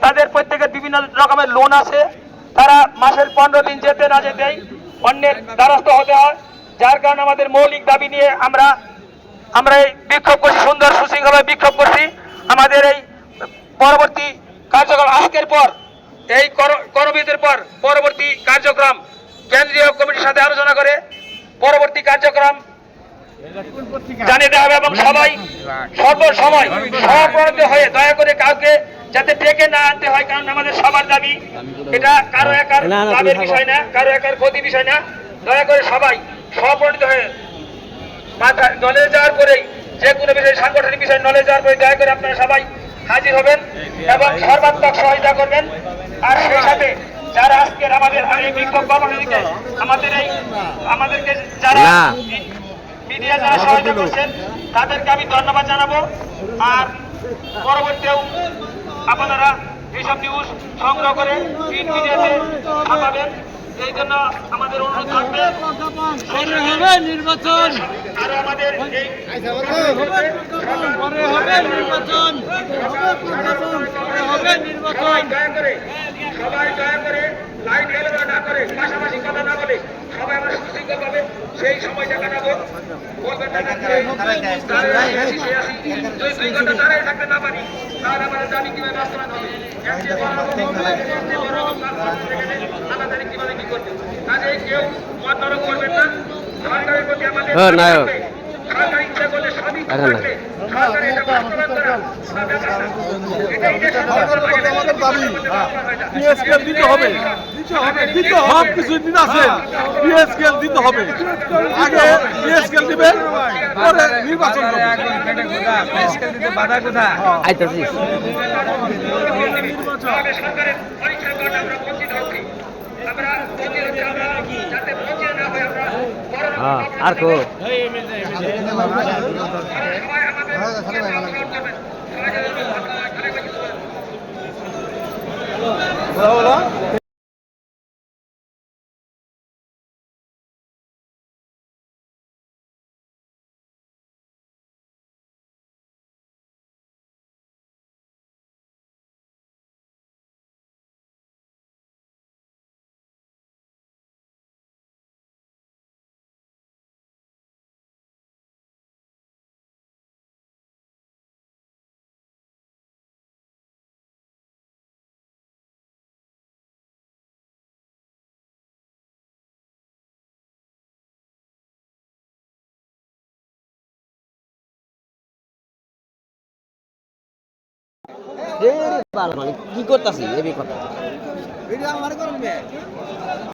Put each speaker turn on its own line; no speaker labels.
তাদের প্রত্যেকের বিভিন্ন রকমের লোন আছে। তারা মাসের পনেরো দিন যেতে না যেতেই অন্যের দ্বারস্থ হতে হয়। যার কারণে আমাদের মৌলিক দাবি নিয়ে আমরা আমরা এই বিক্ষোভ করছি, সুন্দর সুশৃঙ্খলভাবে বিক্ষোভ করছি। আমাদের এই পরবর্তী কার্যক্রম, আজকের পর, এই কর- করবিদের পর পরবর্তী কার্যক্রম কেন্দ্রীয় কমিটির সাথে আলোচনা করে পরবর্তী কার্যক্রম জানিয়ে দেওয়া হবে এবং সবাই সর্ব সময় হয়ে দয়া করে কাউকে যাতে ডেকে না আনতে হয় কারণ আমাদের সবার দাবি এটা কারও একার
না, না,
লাভের বিষয় না কারও একার ক্ষতি বিষয় না। দয়া করে সবাই সহপ্রণিত হয়ে মাথা নলেজ যাওয়ার পরেই যে কোনো বিষয়ে সাংগঠনিক বিষয় নলেজ যাওয়ার পরে দয়া করে আপনারা সবাই হাজির হবেন এবং সর্বাত্মক সহায়তা করবেন। আর সেই সাথে যারা আজকের আমাদের এই বিক্ষোভ কর্মসূচিতে আমাদের এই আমাদেরকে যারা মিডিয়া যারা সহায়তা করছেন তাদেরকে আমি ধন্যবাদ জানাব। আর পরবর্তীতেও আপনারা এইসব নিউজ সংগ্রহ করে প্রিন্ট মিডিয়াতে ছাপাবেন এই জন্য আমাদের অনুরোধ থাকবে। সেই
নির্বাচন।
আর আমাদের
হবে নির্বাচন। হবে নির্বাচন
সবাই দয়া করে সবাই দয়া করে লাইন এলোমেলো না করে পাশাপাশি কথা না বলে সবাই আমরা সুশৃঙ্খল পাবে সেই সময়টা কাটাবো বলবেন না যে দাঁড়িয়ে আছি, সে আছি। যদি দুই ঘণ্টা দাঁড়িয়ে থাকতে না পারি তাহলে আমাদের দাবি কীভাবে বাস্তবায়ন হবে? কীভাবে কি করতে হবে। কাজে কেউ মত করবেন না সরকারের প্রতি আমাদের
হ্যাঁ।
সরকার ইচ্ছা করলে
না।
থাকবে সরকার এটা বাস্তবায়ন করা কোনো ব্যাপার না। এটা ইলেকশন আমাদের দাবি
পিএসকেল দিতে হবে দিতে সব কিছু দিতে আছে পিএসকেল দিতে হবে আগে পিএসকেল দিবেন পরে নির্বাচন করবেন
আইতাছি
সরকারের পরীক্ষা করলে আমরা বঞ্চিত হচ্ছি আমরা বঞ্চিত আমরা যাতে বঞ্চিত না হয়ে আমরা
হ্যাঁ আর কো
সবাই
মানে কি করতাছি এবি কথা